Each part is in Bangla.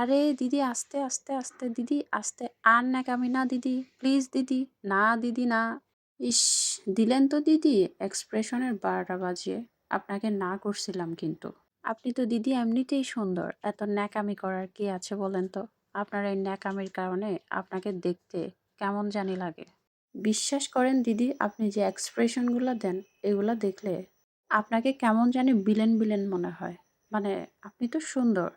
আরে দিদি, আস্তে আস্তে আস্তে, দিদি, আস্তে। আর ন্যাকামি না, দিদি। প্লিজ, দিদি। না দিদি, না। ইস, দিলেন তো দিদি এক্সপ্রেশনের বারোটা বাজিয়ে। আপনাকে না করছিলাম কিন্তু। আপনি তো দিদি এমনিতেই সুন্দর। এত ন্যাকামি করার কি আছে বলেন তো? আপনার এই ন্যাকামির কারণে আপনাকে দেখতে কেমন জানি লাগে। বিশ্বাস করেন দিদি, আপনি যে এক্সপ্রেশনগুলো দেন, এগুলো দেখলে আপনাকে কেমন জানি বিলেন বিলেন মনে হয়। মানে আপনি তো সুন্দর।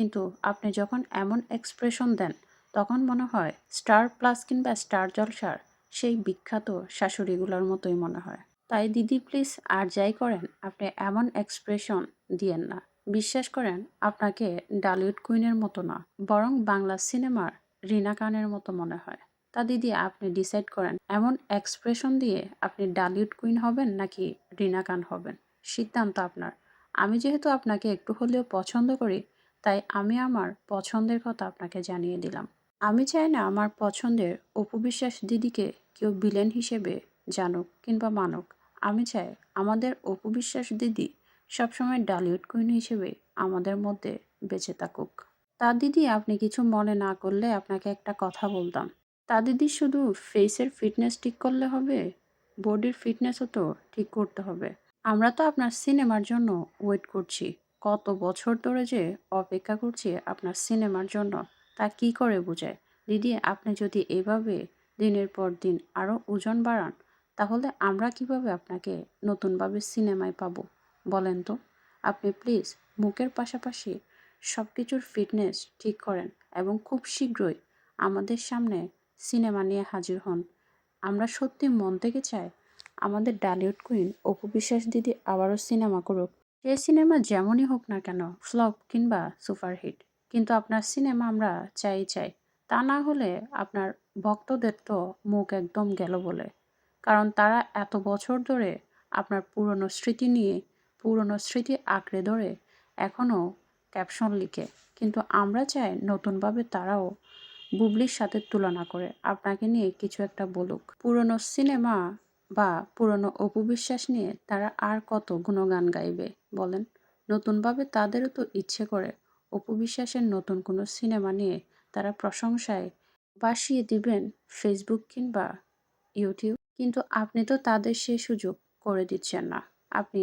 কিন্তু আপনি যখন এমন এক্সপ্রেশন দেন, তখন মনে হয় স্টার প্লাস কিংবা স্টার জলসার সেই বিখ্যাত শাশুড়িগুলোর মতোই মনে হয়। তাই দিদি প্লিজ আর যাই করেন, আপনি এমন এক্সপ্রেশন দিয়েন না। বিশ্বাস করেন, আপনাকে ডালিউড কুইনের মতো না, বরং বাংলা সিনেমার রিনা খানের মতো মনে হয়। তা দিদি, আপনি ডিসাইড করেন, এমন এক্সপ্রেশন দিয়ে আপনি ডালিউড কুইন হবেন নাকি রিনা খান হবেন? সিদ্ধান্ত আপনার। আমি যেহেতু আপনাকে একটু হলেও পছন্দ করি তাই আমি আমার পছন্দের কথা আপনাকে জানিয়ে দিলাম। আমি চাই না আমার পছন্দের অপবিশ্বাস দিদিকে কেউ বিলেন হিসেবে জানুক কিংবা মানুক। আমি চাই আমাদের অপবিশ্বাস দিদি সবসময় ডালিউড কুইন হিসেবে আমাদের মধ্যে বেঁচে থাকুক। তা দিদি, আপনি কিছু মনে না করলে আপনাকে একটা কথা বলতাম। তা দিদি, শুধু ফেসের ফিটনেস ঠিক করলে হবে? বডির ফিটনেসও তো ঠিক করতে হবে। আমরা তো আপনার সিনেমার জন্য ওয়েট করছি। কত বছর ধরে যে অপেক্ষা করছি আপনার সিনেমার জন্য, তা কি করে বোঝায়? দিদি, আপনি যদি এভাবে দিনের পর দিন আরও ওজন বাড়ান, তাহলে আমরা কীভাবে আপনাকে নতুনভাবে সিনেমায় পাবো? বলেন তো। আপনি প্লিজ মুখের পাশাপাশি সব কিছুর ফিটনেস ঠিক করেন এবং খুব শীঘ্রই আমাদের সামনে সিনেমা নিয়ে হাজির হন। আমরা সত্যি মন থেকে চাই আমাদের ডালিউড কুইন অপু বিশ্বাস দিদি আবারও সিনেমা করুক। সে সিনেমা যেমনই হোক না কেন, ফ্লপ কিংবা সুপারহিট, কিন্তু আপনার সিনেমা আমরা চাই চাই। তা না হলে আপনার ভক্তদের তো মুখ একদম গেল বলে। কারণ তারা এত বছর ধরে আপনার পুরনো স্মৃতি নিয়ে, পুরনো স্মৃতি আঁকড়ে ধরে এখনও ক্যাপশন লিখে। কিন্তু আমরা চাই নতুনভাবে তারাও বুবলির সাথে তুলনা করে, আপনাকে নিয়ে কিছু একটা বলুক। পুরনো সিনেমা বা পুরনো অপবিশ্বাস নিয়ে তারা আর কত গুণগান গাইবে, বলেন। নতুনভাবে তাদেরও তো ইচ্ছে করে অপবিশ্বাসের নতুন কোনো সিনেমা নিয়ে তারা প্রশংসায় বাসিয়ে দিবেন ফেসবুক কিংবা ইউটিউব কিন্তু আপনি তো তাদের সে সুযোগ করে দিচ্ছেন না। আপনি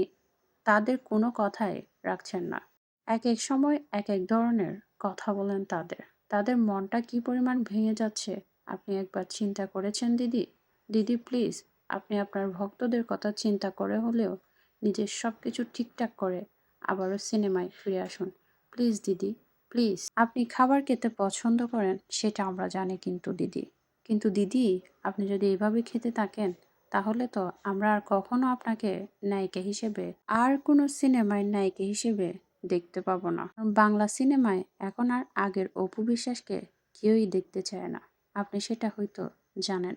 তাদের কোনো কথাই রাখছেন না। এক এক সময় এক এক ধরনের কথা বলেন তাদের। তাদের মনটা কি পরিমাণ ভেঙে যাচ্ছে, আপনি একবার চিন্তা করেছেন দিদি? দিদি প্লিজ আপনি আপনার ভক্তদের কথা চিন্তা করে হলেও নিজের সব কিছু ঠিকঠাক করে আবারও সিনেমায় ফিরে আসুন। প্লিজ, দিদি, প্লিজ। আপনি খাবার খেতে পছন্দ করেন, সেটা আমরা জানি কিন্তু, দিদি। কিন্তু দিদি, আপনি যদি এভাবে খেতে থাকেন, তাহলে তো আমরা আর কখনো আপনাকে নায়িকা হিসেবে, আর কোনো সিনেমায় নায়িকা হিসেবে দেখতে পাবো না। বাংলা সিনেমায় এখন আর আগের অপু বিশ্বাসকে কেউই দেখতে চায় না। আপনি সেটা হয়তো জানেন।